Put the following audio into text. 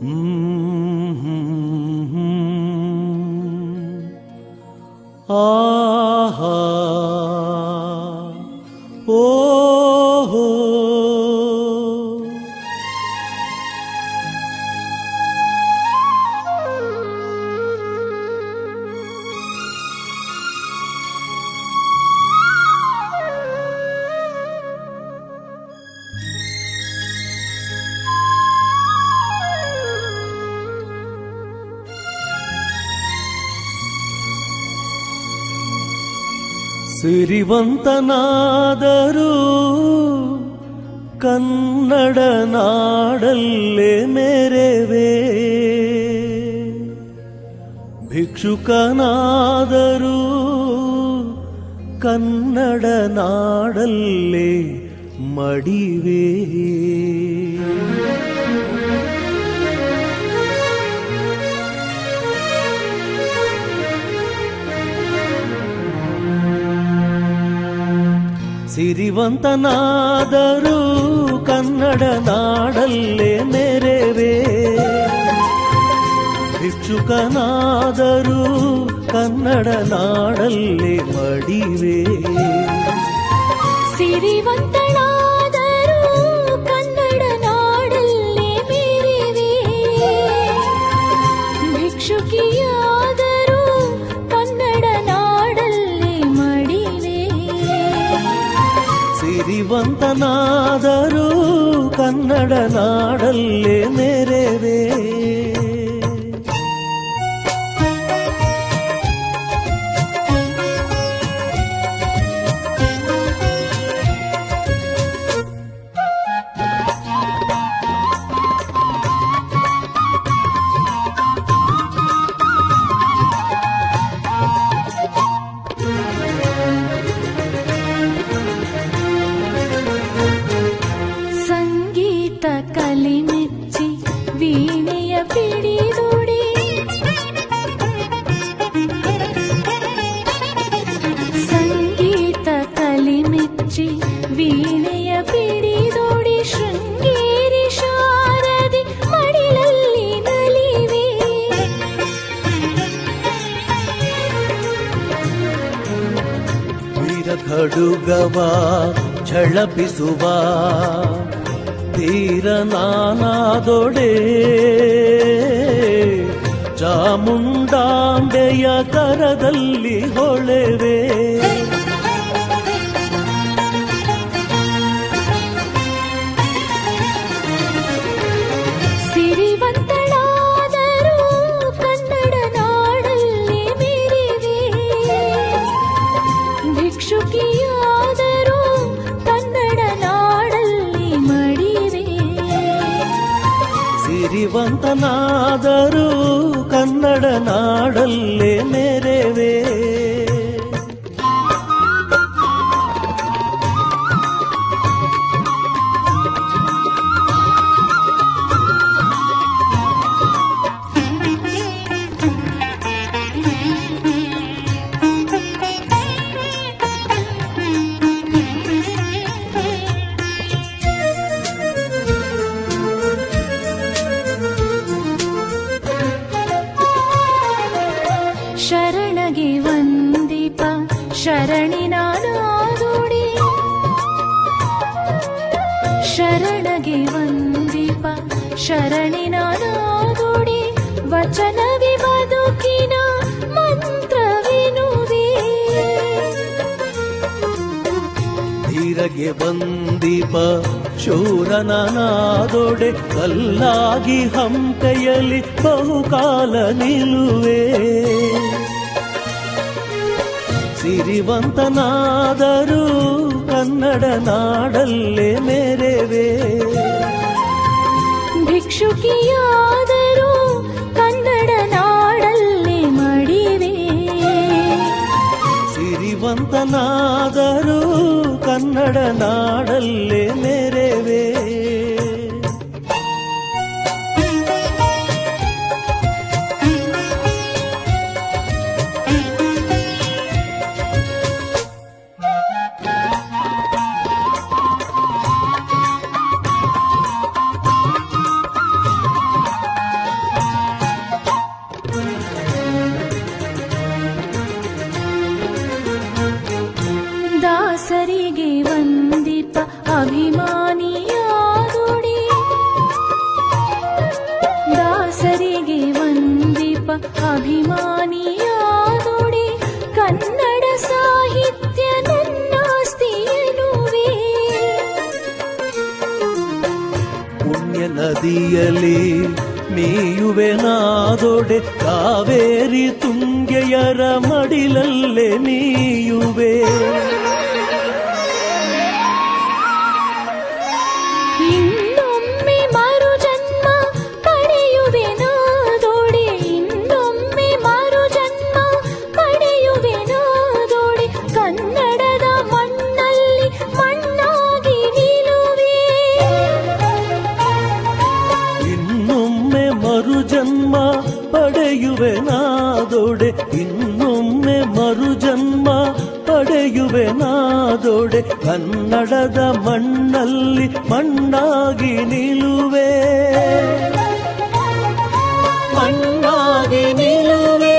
Mm-hmm. आ ओ ಸಿರಿವಂತನಾದರೂ ಕನ್ನಡ ನಾಡಲ್ಲೇ ಮೇರೆವೆ? ಭಿಕ್ಷುಕನಾದರೂ ಕನ್ನಡ ನಾಡಲ್ಲೇ ಮಡಿವೆ? ಸಿರಿವಂತನಾದರೂ ಕನ್ನಡ ನಾಡಲ್ಲೇ ನೆರೆವೇ. ಭಿಕ್ಷುಕನಾದರೂ ಕನ್ನಡ ನಾಡಲ್ಲೇ ಮಡಿವೆ. ಸಿರಿವಂತನಾದರೂ ಕನ್ನಡ ನಾಡಲ್ಲೇ ಸಂಗೀತ ಕಲಿಮೆಚ್ಚಿ ವೀಣೆಯ ಪಿಡಿದುಡಿ ಸಂಗೀತ ಕಲಿಮೆಚ್ಚಿ ವೀಣೆಯ ಪಿಡಿದುಡಿ ಶೃಂಗೇರಿ ಶಾರದಿ ಮಡಿಲಲ್ಲಿ ನಲಿವೆ. ವೀರ ಖಡುಗವ ಝಳಪಿಸುವ ತೀರ ನಾನಾದೊಡೆ. ಚಾಮುಂಡಾಂಬೆಯ ಕರದಲ್ಲಿ ಹೊಳೆವೆ. ಸಿರಿವಂತನಾದರೂ ಕನ್ನಡ ನಾಡಲ್ಲೇ ಮೆರೆವೆ ಶರಣಿನ ನಾದುಡಿ ಶರಣಗೆ ವಂದಿಪ, ಶರಣಿ ನಾನು ವಚನವಿ ಬದುಕಿನ ಮಂತ್ರವಿನುವೆ ಧೀರಗೆ ಬಂದೀಪ ಶೂರನ ನಾದೊಡೆ, ಕಲ್ಲಾಗಿ ಹಂಪೆಯಲ್ಲಿ ಬಹುಕಾಲ ನಿಲುವೆ ಸಿರಿವಂತನಾದರೂ ಕನ್ನಡ ನಾಡಲ್ಲೇ ಮೇರೆವೆ? ಭಿಕ್ಷುಕಿಯಾದರೂ ಕನ್ನಡ ನಾಡಲ್ಲಿ ಮಡಿವೆ? ಸಿರಿವಂತನಾದರೂ ಕನ್ನಡ ನಾಡಲ್ಲೇ ಸರಿಗೆ ವಂದಿತ ಅಭಿಮಾನಿಯಾದುಡಿ ದಾಸರಿಗೆ ವಂದಿಪ ಅಭಿಮಾನಿಯಾದುಡಿ ಕನ್ನಡ ಸಾಹಿತ್ಯ ನನ್ನಾಸ್ತಿಯನುವೆ ಪುಣ್ಯ ನದಿಯಲ್ಲಿ ಮೇಯುವೆನಾದೊಡೆ ಕಾವೇರಿ ತುಂಗೆಯರ ಮಡಿಲಲ್ಲೇ ಮೇಯುವೆ ಪಡೆಯುವೆ ನಾದೊಡೆ ಕನ್ನಡದ ಮಣ್ಣಲ್ಲಿ ಮಣ್ಣಾಗಿ ನಿಲುವೆ ಮಣ್ಣಾಗಿ ನಿಲ್ಲುವೆ.